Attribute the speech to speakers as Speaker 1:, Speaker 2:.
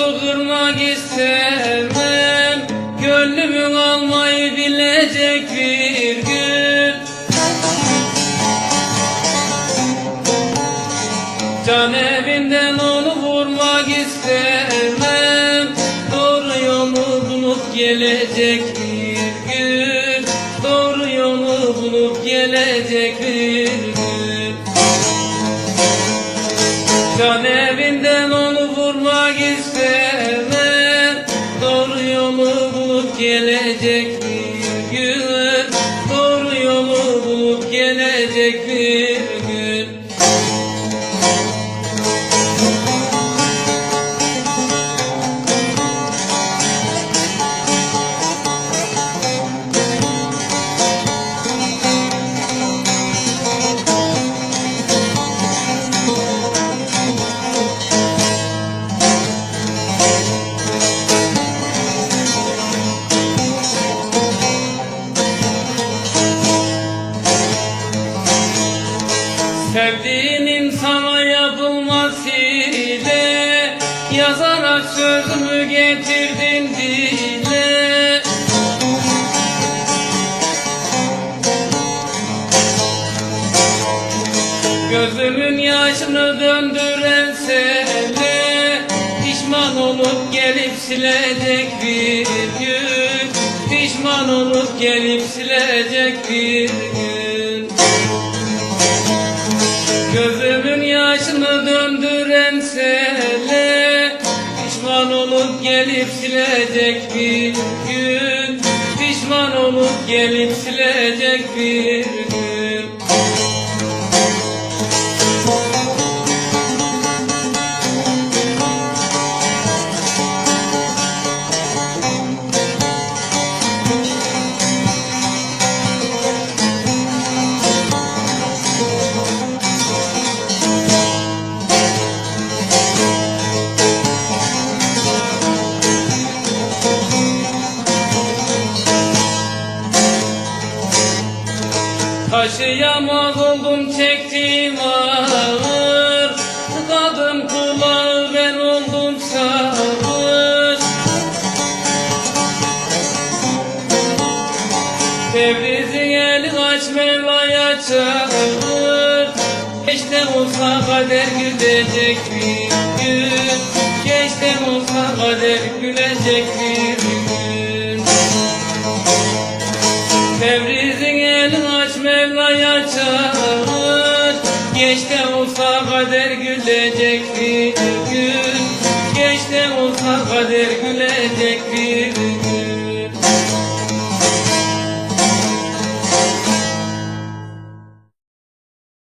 Speaker 1: Dostu istemem Gönlümün almayı bilecek bir gün. Can evinden onu vurmak istemem Doğru yolu bulup gelecek bir gün. Doğru yolu bulup gelecek bir gün Can evinden onu vurmak istemem. Doğru yolu bulup gelecek bir gün. Doğru yolu bulup gelecek bir gün Sevdiğin insana yapılmaz hile. Yazarak sözümü getirdin dile? Gözümün yaşını döndüren sene Pişman olup gelip silecek bir gün. Pişman olup gelip silecek bir gün Gözümün yaşını döndüren sele Pişman olup gelip silecek bir gün. Pişman olup gelip silecek bir gün Taşıyamaz oldum çektiğim ağır Tıkadım kulağı ben oldum sağır Tebriz'in eli aç Mevla'ya çağır. Geç de olsa kader gülecek bir gün. Geç de olsa kader gülecek bir açarmış Geç de olsa kader gülecek bir gün. Geç de olsa kader gülecek bir gün.